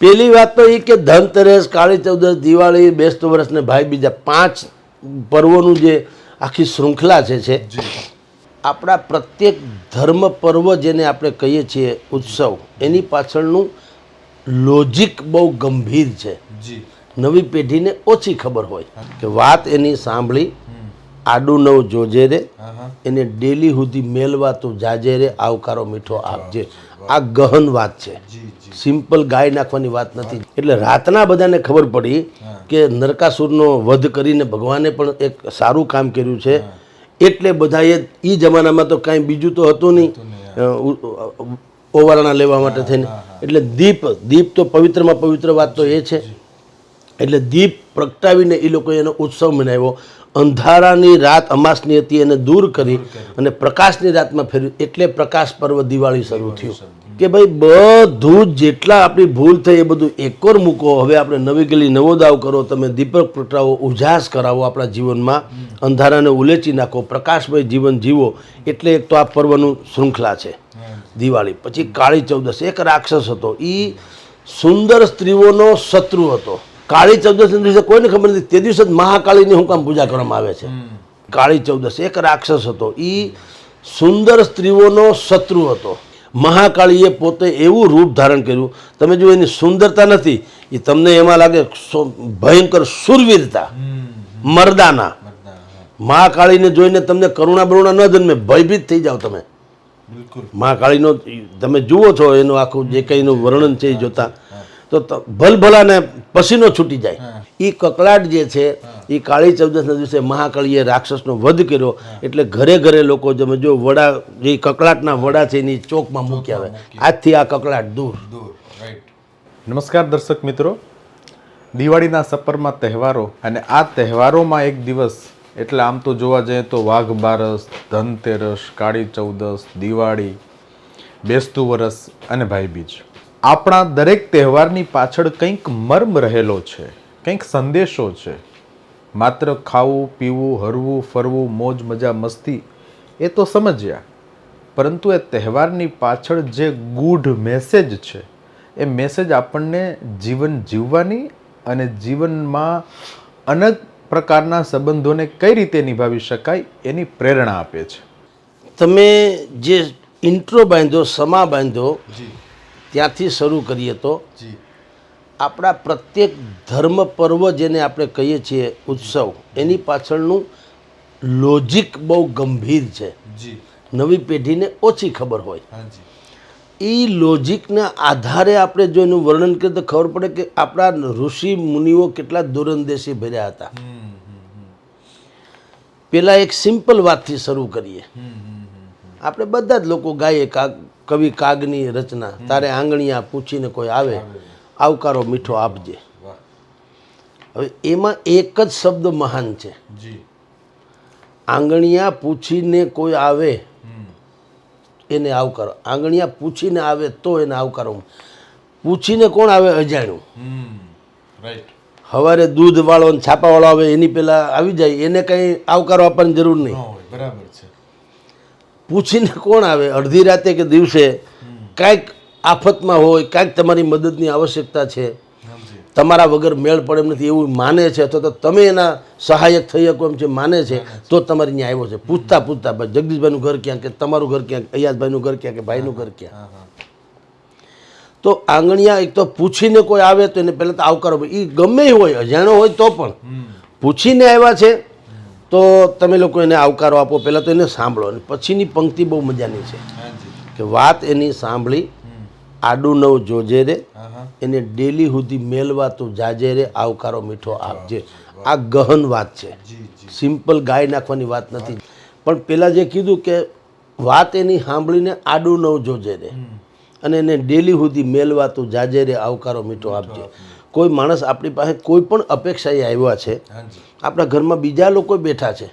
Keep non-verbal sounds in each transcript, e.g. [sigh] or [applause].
પેલી વાત તો એ કે ધનતેરસ કાળી ચૌદશ દિવાળી બેસતું વર્ષને ભાઈ બીજા પાંચ પર્વોનું જે આખી શૃંખલા છે છે આપણા પ્રત્યેક ધર્મ પર્વ જેને આપણે કહીએ છીએ ઉત્સવ એની પાછળનું લોજિક બહુ ગંભીર છે. નવી પેઢીને ઓછી ખબર હોય કે વાત એની સાંભળી આડું નવ જોજે રે એને ડેલી સુધી મેલવા તું જાજે રે આવકારો મીઠો આપજે. આ ગહન વાત છે. સિમ્પલ ગાય નાખવાની વાત નથી. એટલે રાતના બધાને ખબર પડી કે નરકાસુરનો વધ કરીને ભગવાને પણ એક સારું કામ કર્યું છે. એટલે બધાએ એ જમાનામાં તો કાંઈ બીજું તો હતું નહીં. ઓવારણા લેવા માટે થઈને. એટલે દીપ દીપ તો પવિત્રમાં પવિત્ર વાત તો એ છે. એટલે દીપ પ્રગટાવીને એ લોકોએ એનો ઉત્સવ મનાવ્યો. અંધારાની રાત અમાસની હતી એને દૂર કરી અને પ્રકાશની રાતમાં ફેર્યું. એટલે પ્રકાશ પર્વ દિવાળી શરૂ થયું. કે ભાઈ બધું જેટલા આપણી ભૂલ થઈ એ બધું એકોર મૂકો. હવે આપણે નવી ગલી નવો દાવ કરો. તમે દીપક પ્રગટાવો ઉજાસ કરાવો આપણા જીવનમાં. અંધારાને ઉલેચી નાખો. પ્રકાશમય જીવન જીવો. એટલે એક તો આ પર્વનું શૃંખલા છે. દિવાળી. પછી કાળી ચૌદશ. એક રાક્ષસ હતો. એ સુંદર સ્ત્રીઓનો શત્રુ હતો. કાળી ચૌદશ દિવસે કોઈને ખબર નથી. તે દિવસે જ મહાકાળીની હું કામ પૂજા કરવામાં આવે છે. કાળી ચૌદશ એક રાક્ષસ હતો. એ સુંદર સ્ત્રીઓનો શત્રુ હતો. મહાકાળીએ પોતે એવું રૂપ ધારણ કર્યું. તમે જો એની સુંદરતા નથી. એ તમને એમાં લાગે ભયંકર સુરવીરતા. મરદાના. મહાકાળીને જોઈને તમને કરુણા બરુણા ન જન્મે ભયભીત થઈ જાઓ તમે. બિલકુલ. મહાકાળીનો તમે જુઓ છો એનું આખું જે કંઈનું વર્ણન છે એ જોતા. તો ત- ભલભલાને પસીનો છૂટી જાય. એ કકળાટ જે છે એ કાળી ચૌદસના દિવસે મહાકાળીએ રાક્ષસનો વધ કર્યો. એટલે ઘરે ઘરે લોકો તમે જો વડા જે કકળાટના વડા છે એની ચોકમાં મૂકી આવે. આજથી આ કકળાટ દૂર. દૂર રાઈટ નમસ્કાર દર્શક મિત્રો. દિવાળીના સપરમાં તહેવારો અને આ તહેવારોમાં એક દિવસ એટલે આમ તો જોવા જઈએ તો વાઘ બારસ ધનતેરસ કાળી ચૌદસ દિવાળી બેસતું વરસ અને ભાઈબીજ. આપણા દરેક તહેવારની પાછળ કંઈક મર્મ રહેલો છે કંઈક સંદેશો છે. માત્ર ખાવું પીવું હરવું ફરવું મોજ મજા મસ્તી એ તો સમજ્યા. પરંતુ એ તહેવારની પાછળ જે ગૂઢ મેસેજ છે એ મેસેજ આપણને જીવન જીવવાની અને જીવનમાં અનેક પ્રકારના સંબંધોને કઈ રીતે નિભાવી શકાય એની પ્રેરણા આપે છે. તમે જે ઇન્ટ્રો બાંધ્યો સમા બાંધ્યો જી. ત્યાંથી શરૂ કરીએ તો આપણા પ્રત્યેક ધર્મ પર્વ જેને આપણે કહીએ છીએ ઉત્સવ એની પાછળનું લોજિક બહુ ગંભીર છે. નવી પેઢીને ઓછી ખબર હોય. એ લોજિકના આધારે આપણે જો એનું વર્ણન કરીએ તો ખબર પડે કે આપણા ઋષિ મુનિઓ કેટલા દૂરંદેશી ભર્યા હતા. પેલા એક સિમ્પલ વાતથી શરૂ કરીએ. આપણે બધા જ લોકો ગાઈએ કાગ કવિ કાગની રચના. તારે આંગણિયા પૂછીને કોઈ આવે આવકારો મીઠો આપજે. હવે એમાં એક જ શબ્દ મહાન છે. આંગણિયા પૂછીને કોઈ આવે એને આવકારો. આંગણિયા પૂછીને આવે તો એને આવકારો. પૂછીને કોણ આવે? અજાણ્યું. હવારે રાઈટ સવારે દૂધવાળો અને છાપાવાળો આવે એની પહેલાં આવી જાય. એને કંઈ આવકારો આપવાની જરૂર નહીં. બરાબર છે. પૂછીને કોણ આવે? અડધી રાતે કે દિવસે? કાંઈક આફતમાં હોય કાંઈક તમારી મદદની આવશ્યકતા છે. તમારા વગર મેળ પડે એમ નથી એવું માને છે અથવા તો તમે એના સહાયક થઈ શકો એમ છે માને છે. તો તમારે ત્યાં આવ્યો છે. પૂછતા પૂછતા ભાઈ જગદીશભાઈનું ઘર ક્યાં કે તમારું ઘર ક્યાં અયાજભાઈનું ઘર ક્યાં કે ભાઈનું ઘર ક્યાં? તો આંગણિયા એક તો પૂછીને કોઈ આવે તો એને પહેલાં તો આવકારો એ ગમે હોય અજાણ્યો હોય તો પણ. પૂછીને આવ્યા છે તો તમે લોકો એને આવકારો આપો. પહેલાં તો એને સાંભળો અને પછીની પંક્તિ બહુ મજાની છે. કે વાત એની સાંભળી આડું નવ જોજે રે એને ડેલી સુધી મેલવા તું જાજે રે આવકારો મીઠો આપજે. આ ગહન વાત છે. સિમ્પલ ગાય નાખવાની વાત નથી. પણ પહેલાં જે કીધું કે વાત એની સાંભળીને આડું નવ જોજે રે. અને એને ડેલી સુધી મેલવા તું જાજે રે આવકારો મીઠો આપજે. કોઈ માણસ આપણી પાસે કોઈ પણ અપેક્ષાએ આવ્યા છે. આપણા ઘરમાં બીજા લોકો બેઠા છે.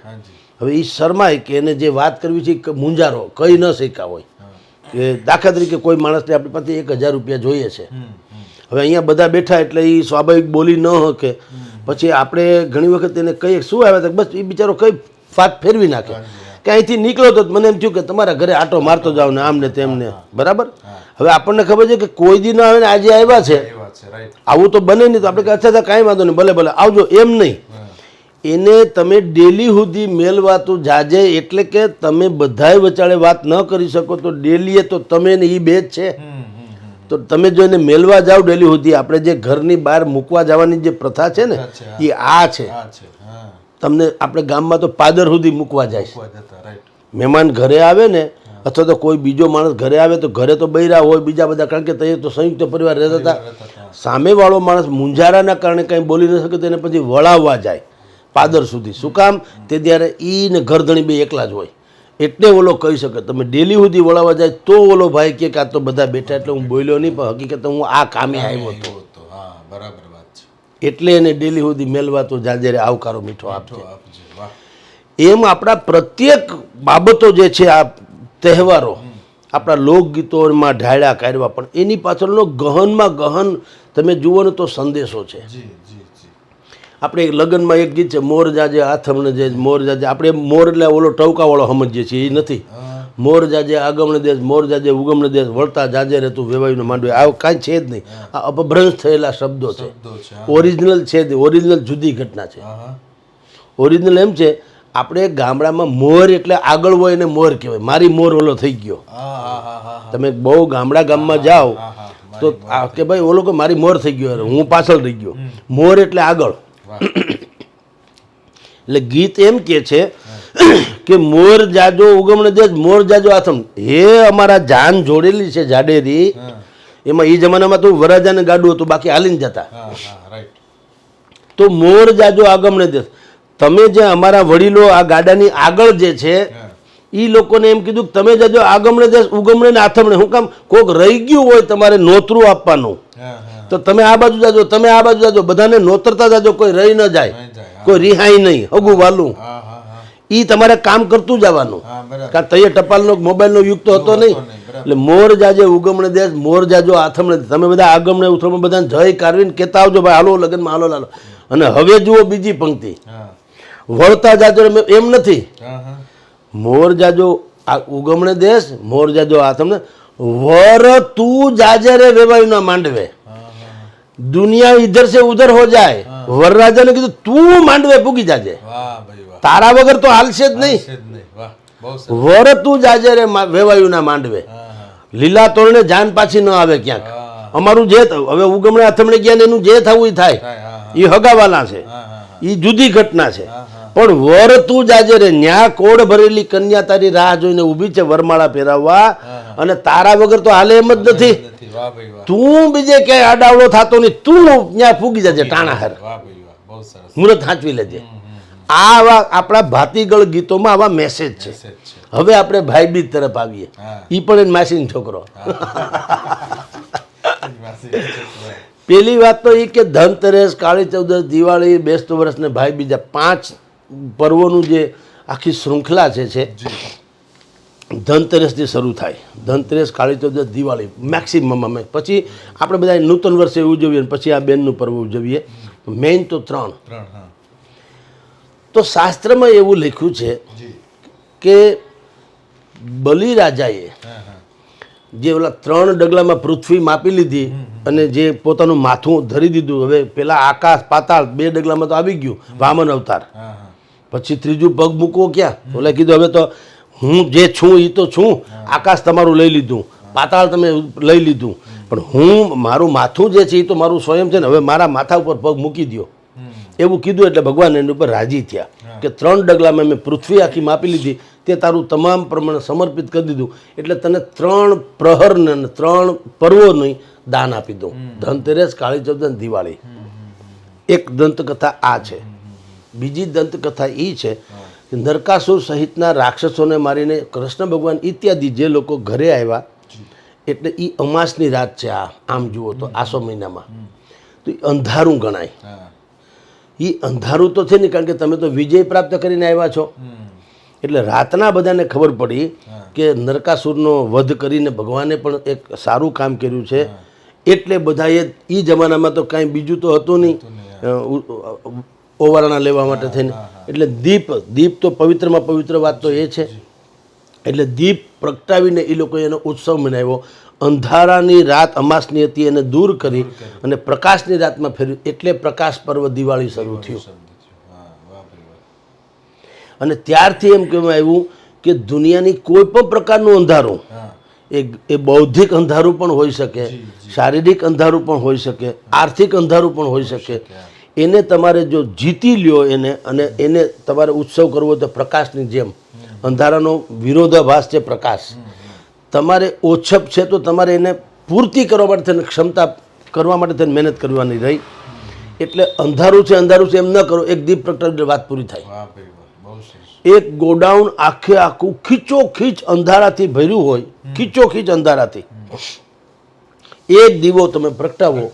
હવે એ શરમાય કે એને જે વાત કરવી છે એ મુંજારો કહી ન શીખા હોય. કે દાખલા તરીકે કોઈ માણસને આપણી પાસે એક હજાર રૂપિયા જોઈએ છે. હવે અહીંયા બધા બેઠા એટલે એ સ્વાભાવિક બોલી ન શકે પછી આપણે ઘણી વખત એને કહીએ શું આવ્યા હતા બસ એ બિચારો કઈ વાત ફેરવી નાખે. કે અહીંથી નીકળો તો મને એમ થયું કે તમારા ઘરે આટો મારતો જાવ ને આમ ને તેમને બરાબર? હવે આપણને ખબર છે કે કોઈ દી ન આવે ને આજે આવ્યા છે. વાત છે રાઈટ આવું તો બને નહીં તો આપણે અચ્છા કાંઈ વાંધો નહીં ભલે ભલે. આવજો એમ નહીં. એને તમે ડેલી સુધી મેલવા તો જાજે એટલે કે તમે બધાય વચાળે વાત ન કરી શકો તો ડેલીએ તો તમે ને એ બે જ છે. તો તમે જો એને મેલવા જાઓ ડેલી સુધી આપણે જે ઘરની બહાર મૂકવા જવાની જે પ્રથા છે ને એ આ છે. તમને આપણે ગામમાં તો પાદર સુધી મૂકવા જાય મહેમાન ઘરે આવે ને અથવા તો કોઈ બીજો માણસ ઘરે આવે તો ઘરે તો બૈરા હોય બીજા બધા કારણ કે તૈયાર તો સંયુક્ત પરિવાર રહેતા હતા. સામેવાળો માણસ મુંજારાના કારણે કંઈ બોલી ન શકે તેને પછી વળાવવા જાય પાદર સુધી. શું કામ? તે ત્યારે ને ઘરધણી બે એકલા જ હોય. એટલે ઓલો કહી શકે તમે ડેલી સુધી વળાવવા જાય તો ઓલો ભાઈ કે કે આ તો બધા બેઠા એટલે હું બોલ્યો નહીં પણ હકીકત હું આ કામે આવ્યો હતો. બરાબર વાત છે. એટલે એને ડેલી સુધી મેલવા તો જાજેરે આવકારો મીઠો આપજો. એમ આપણા પ્રત્યેક બાબતો જે છે આ તહેવારો આપણા લોકગીતોમાં ઢાળ્યા કાઢવા પણ એની પાછળનો ગહનમાં ગહન તમે જુઓ ને તો સંદેશો છે. આપણે એક લગ્નમાં એક ગીત છે મોર જાજે આથમને જે મોર જાજે આપણે મોર એટલે ઓલો ટવકાવાળો સમજીએ છીએ એ નથી. મોર જાજે આગમણ દેશ મોર જાજે ઉગમણ દેશ વળતા જાજે રે તું વેવાયુને માંડવે. આ કાંઈ છે જ નહીં. આ અપભ્રંશ થયેલા શબ્દો છે. ઓરિજિનલ છે ઓરિજિનલ જુદી ઘટના છે. ઓરિજિનલ એમ છે આપણે ગામડામાં મોર એટલે આગળ હોય એને મોર કહેવાય. મારી મોર ઓલો થઈ ગયો. તમે બહુ ગામડા ગામમાં જાઓ તો કે ભાઈ ઓલો કે મારી મોર થઈ ગયો હું પાછળ રહી ગયો. મોર એટલે આગળ. એટલે ગીત એમ કે છે કે મોર જાજો ઉગમણ દેજ મોર જાજો આથમ. હે અમારા જાન જોડેલી છે જાડેરી. એમાં એ જમાનામાં તો વરાજાને ગાડું હતું બાકી હાલીને જતા. તો મોર જાજો આગમણે દેશ તમે જે અમારા વડીલો આ ગાડાની આગળ જે છે એ લોકોને એમ કીધું કે તમે જજો આગમણે દેશ ઉગમણે ને આથમણે. હું કામ કોક રહી ગયું હોય તમારે નોતરું આપવાનું. તો તમે આ બાજુ જાજો તમે આ બાજુ જાજો બધાને નોતરતા જાજો કોઈ રહી ન જાય. કોઈ રિહાઈ નહીં હગું વાલું. એ તમારે કામ કરતું જવાનું. કારણ તૈયાર ટપાલનો મોબાઈલનો યુગ તો હતો નહીં. એટલે મોર જાજે ઉગમણે દેશ મોર જાજો આથમણે તમે બધા આગમણે ઉથમણે બધાને જય કારવીને કહેતા આવજો ભાઈ હાલો લગ્નમાં હાલો લાલો અને હવે જુઓ બીજી પંક્તિ. વળતા જાજો એમ- એમ નથી. મોર જાજો આ ઉગમણે દેશ મોર જાજો તમને વર તું જાજે રે વેવાયું ના માંડવે. દુનિયા ઇધર સે ઉધર હો જાય. વરરાજાને કીધું તું માંડવે પૂગી જાજે. તારા વગર તો હાલશે જ નહીં. વર તું જાજે રે વેવાયુના માંડવે. લીલા તોરણે જાન પાછી ન આવે ક્યાંક. અમારું જે હવે ઉગમણે અથમણે ગયા એનું જે થવું થાય. એ હગાવાલા છે. એ જુદી ઘટના છે. પણ વર તું જાજે રે. ન્યા કોડ ભરેલી કન્યા તારી રાહ જોઈને ઊભી છે વરમાળા પહેરાવવા અને તારા વગર તો હાલે એમ જ નથી. તું બીજે ક્યાંય આડાવડો થતો નહીં. તું ત્યાં ફૂગી જજે ટાણા હાર મુહૂર્ત સાચવી લેજે. આવા આપણા ભાતીગળ ગીતોમાં આવા મેસેજ છે. હવે આપણે ભાઈબીજ તરફ આવીએ. એ પણ એને માસીનો [laughs] છોકરો. પેલી વાત તો એ કે ધનતેરસ કાળી ચૌદસ દિવાળી બેસતું વર્ષને ભાઈ બીજા પાંચ પર્વોનું જે આખી શૃંખલા છે છે જી. ધનતેરસથી શરૂ થાય ધનતેરસ કાળી ચૌદશ દિવાળી મેક્સિમમ અમે. પછી આપણે બધા નૂતન વર્ષે ઉજવીએ પછી આ બેનનું પર્વ ઉજવીએ. મેઇન તો ત્રણ. તો શાસ્ત્રમાં એવું લખ્યું છે કે બલિરાજાએ જે ઓલા ત્રણ ડગલામાં પૃથ્વી માપી લીધી અને જે પોતાનું માથું ધરી દીધું હવે પેલા આકાશ પાતાળ બે ડગલામાં તો આવી ગયું વામન અવતાર. પછી ત્રીજું પગ મૂકવો ક્યાં? એટલે કીધું હવે તો હું જે છું એ તો છું. આકાશ તમારું લઈ લીધું. પાતાળ તમે લઈ લીધું. પણ હું મારું માથું જે છે એ તો મારું સ્વયં છે ને હવે મારા માથા ઉપર પગ મૂકી દો એવું કીધું એટલે ભગવાન એની ઉપર રાજી થયા. કે ત્રણ ડગલામાં મેં પૃથ્વી આખી માપી લીધી. તે તારું તમામ પ્રમાણે સમર્પિત કરી દીધું. એટલે તને ત્રણ પ્રહરને ત્રણ પર્વોની દાન આપી દઉં. ધનતેરસ કાળી દિવાળી. એક દંતકથા આ છે. બીજી દંતકથા એ છે કે નરકાસુર સહિતના રાક્ષસોને મારીને કૃષ્ણ ભગવાન ઇત્યાદિ જે લોકો ઘરે આવ્યા એટલે એ અમાસની રાત છે આ. આમ જુઓ તો આસો મહિનામાં. તો એ અંધારું ગણાય. એ અંધારું તો છે ને કારણ કે તમે તો વિજય પ્રાપ્ત કરીને આવ્યા છો. એટલે રાતના બધાને ખબર પડી કે નરકાસુરનો વધ કરીને ભગવાને પણ એક સારું કામ કર્યું છે. એટલે બધાએ એ જમાનામાં તો કાંઈ બીજું તો હતું નહીં. ઓવારણા લેવા માટે થઈને. એટલે દીપ દીપ તો પવિત્રમાં પવિત્ર વાત તો એ છે. એટલે દીપ પ્રગટાવીને એ લોકોએ એનો ઉત્સવ મનાવ્યો. અંધારાની રાત અમાસની હતી એને દૂર કરી અને પ્રકાશની રાતમાં ફેર્યું. એટલે પ્રકાશ પર્વ દિવાળી શરૂ થયું. અને ત્યારથી એમ કહેવામાં આવ્યું કે દુનિયાની કોઈ પણ પ્રકારનું અંધારું એ એ બૌદ્ધિક અંધારું પણ હોઈ શકે શારીરિક અંધારું પણ હોઈ શકે આર્થિક અંધારું પણ હોઈ શકે. એને તમારે જો જીતી લ્યો એને અને એને તમારે ઉત્સવ કરવો તો પ્રકાશની જેમ. અંધારાનો વિરોધાભાસ છે પ્રકાશ. તમારે ઓછપ છે તો તમારે એને પૂર્તિ કરવા માટે થઈને ક્ષમતા કરવા માટે થઈને મહેનત કરવાની રહી. એટલે અંધારું છે અંધારું છે એમ ન કરો એક દીપ પ્રગટાવી વાત પૂરી થાય. એક ગોડાઉન આખે આખું ખીચો ખીચ અંધારાથી ભર્યું હોય ખીચો ખીચ અંધારાથી. એક દીવો તમે પ્રગટાવો.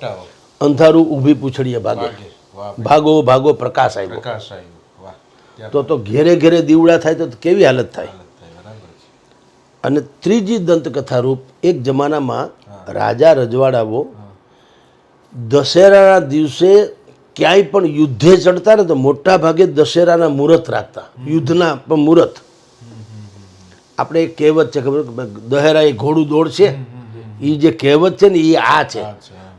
અંધારું ઊભી પૂછડીએ ભાગે. ભાગો ભાગો પ્રકાશ આવ્યો. પ્રકાશ આવ્યો. તો તો ઘેરે ઘેરે દીવડા થાય તો કેવી હાલત થાય? અને ત્રીજી દંતકથા રૂપ એક જમાનામાં રાજા રજવાડાઓ દશેરાના દિવસે ક્યાંય પણ યુદ્ધે ચડતા ને તો મોટા ભાગે દશેરાના મુહૂર્ત રાખતા. યુદ્ધના પણ મુહૂર્ત. આપણે એક કહેવત છે ખબર દહેરા એ ઘોડું દોડ છે એ જે કહેવત છે ને એ આ છે.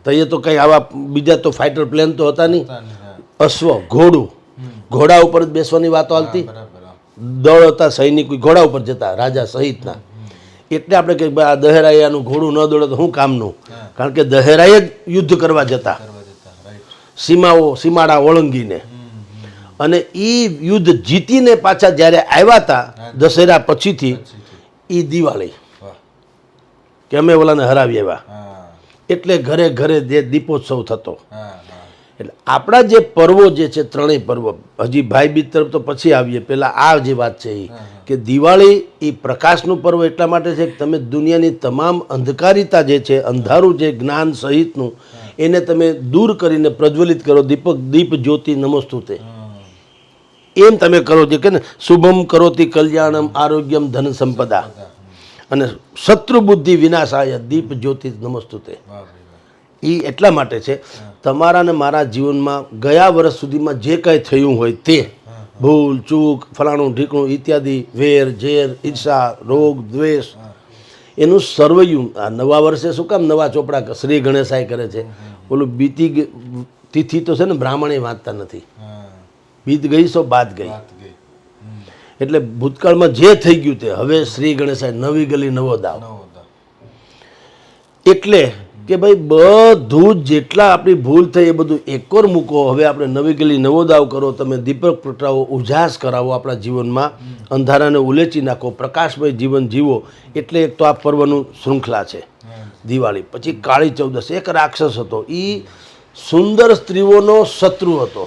તો એ તો કંઈ આવા બીજા તો ફાઇટર પ્લેન તો હતા નહીં. અશ્વ ઘોડું. ઘોડા ઉપર જ બેસવાની વાતો હાલતી. દળ હતા સૈનિકો ઘોડા ઉપર જતા રાજા સહિતના. એટલે આપણે કહીએ ભાઈ આ દહેરાયાનું ઘોડું ન દોડે તો શું કામનું? કારણ કે દહેરાએ જ યુદ્ધ કરવા જતા. સીમાઓ સીમાડા ઓળંગીને. અને એ યુદ્ધ જીતીને પાછા જ્યારે આવ્યા હતા દશેરા પછીથી એ દિવાળી. કે અમે ઓલાને હરાવી આવ્યા. એટલે ઘરે ઘરે જે દીપોત્સવ થતો. એટલે આપણા જે પર્વો જે છે ત્રણેય પર્વ હજી ભાઈ બીજ તરફ તો પછી આવીએ. પહેલાં આ જે વાત છે એ કે દિવાળી એ પ્રકાશનું પર્વ એટલા માટે છે કે તમે દુનિયાની તમામ અંધકારિતા જે છે અંધારું જે જ્ઞાન સહિતનું એને તમે દૂર કરીને પ્રજ્વલિત કરો. દીપક દીપ જ્યોતિ નમસ્તુ તે એમ તમે કરો જે કે ને શુભમ કરોતિ કલ્યાણમ આરોગ્યમ ધન સંપદા. અને શત્રુ બુદ્ધિ વિનાશાય દીપ જ્યોતિ નમસ્તુતે એ એટલા માટે છે તમારા ને મારા જીવનમાં ગયા વર્ષ સુધીમાં જે કાંઈ થયું હોય તે ભૂલ ચૂક ફલાણું ઢીકણું ઇત્યાદિ વેર ઝેર ઈર્ષા રોગ દ્વેષ એનું સર્વયું. આ નવા વર્ષે શું કામ નવા ચોપડા શ્રી ગણેશાય કરે છે. ઓલું બીતી તિથિ તો છે ને બ્રાહ્મણે વાંચતા નથી. બીત ગઈ સો બાદ ગઈ. એટલે ભૂતકાળમાં જે થઈ ગયું તે હવે શ્રી ગણેશાય નવી ગલી નવો દાવ. એટલે કે ભાઈ બધું જેટલા આપણી ભૂલ થઈ એ બધું એકોર મૂકો હવે આપણે નવી ગલી નવો દાવ કરો તમે દીપક પ્રગટાવો ઉજાસ કરાવો આપણા જીવનમાં અંધારાને ઉલેચી નાખો પ્રકાશમય જીવન જીવો એટલે એક તો આ પર્વનું શૃંખલા છે. દિવાળી પછી કાળી ચૌદશ એક રાક્ષસ હતો એ સુંદર સ્ત્રીઓનો શત્રુ હતો.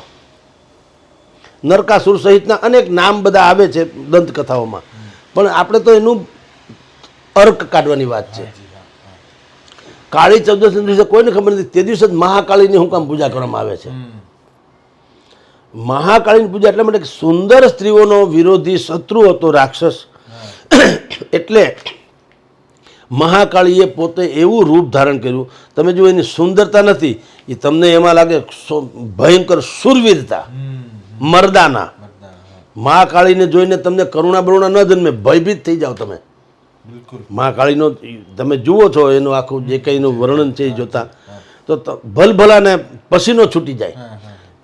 નરકાસુર સહિતના અનેક નામ બધા આવે છે દંતકથાઓમાં. પણ આપણે તો એનું અર્ક કાઢવાની વાત છે. કાળી ચૌદશ દિવસે કોઈને ખબર નથી તે દિવસે જ મહાકાળીની હું કામ પૂજા કરવામાં આવે છે. મહાકાળીની પૂજા એટલા માટે સુંદર સ્ત્રીઓનો વિરોધી શત્રુ હતો રાક્ષસ. એટલે મહાકાળીએ પોતે એવું રૂપ ધારણ કર્યું. તમે જો એની સુંદરતા નથી એ તમને એમાં લાગે ભયંકર સુરવીરતા. મર્દાના. મા કાળીને મહાકાળીને જોઈને તમને કરુણા બરુણા ન જન્મે ભયભીત થઈ જાઓ તમે. મા મહાકાળીનો તમે જુઓ છો એનું આખું જે કંઈનું વર્ણન છે એ જોતા તો ભલભલાને પસીનો છૂટી જાય.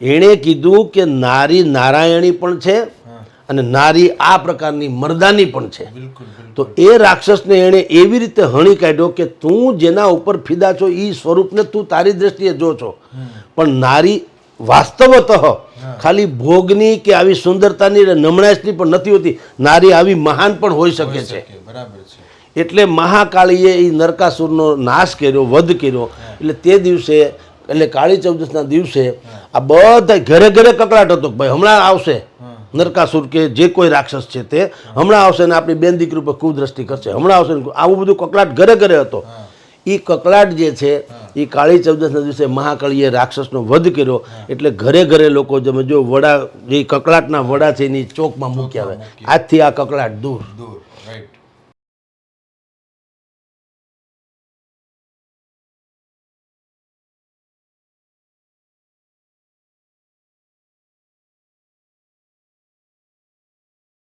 એણે કીધું કે નારી નારાયણી પણ છે અને નારી આ પ્રકારની મર્દાની પણ છે. તો એ રાક્ષસને એણે એવી રીતે હણી કાઢ્યો કે તું જેના ઉપર ફિદા છો એ સ્વરૂપને તું તારી દ્રષ્ટિએ જો છો. પણ નારી વાસ્તવતઃ ખાલી ભોગની કે આવી સુંદરતાની નમણાશની પણ નથી હોતી. નારી આવી મહાન પણ હોઈ શકે છે. બરાબર છે. એટલે મહાકાળીએ એ નરકાસુરનો નાશ કર્યો વધ કર્યો. એટલે તે દિવસે એટલે કાળી ચૌદસના દિવસે આ બધા ઘરે ઘરે કકડાટ હતો ભાઈ હમણાં આવશે. નરકાસુર કે જે કોઈ રાક્ષસ છે તે હમણાં આવશે ને આપણી બેન દીકરી ઉપર કુદ્રષ્ટિ કરશે. હમણાં આવશે આવું બધું કકડાટ ઘરે ઘરે હતો. એ કકળાટ જે છે એ કાળી ચૌદસના દિવસે મહાકાળીએ રાક્ષસનો વધ કર્યો. એટલે ઘરે ઘરે લોકો તમે જો વડા જે કકળાટના વડા છે એની ચોકમાં મૂક્યા આવે. આજથી આ કકળાટ દૂર. દૂર રાઈટ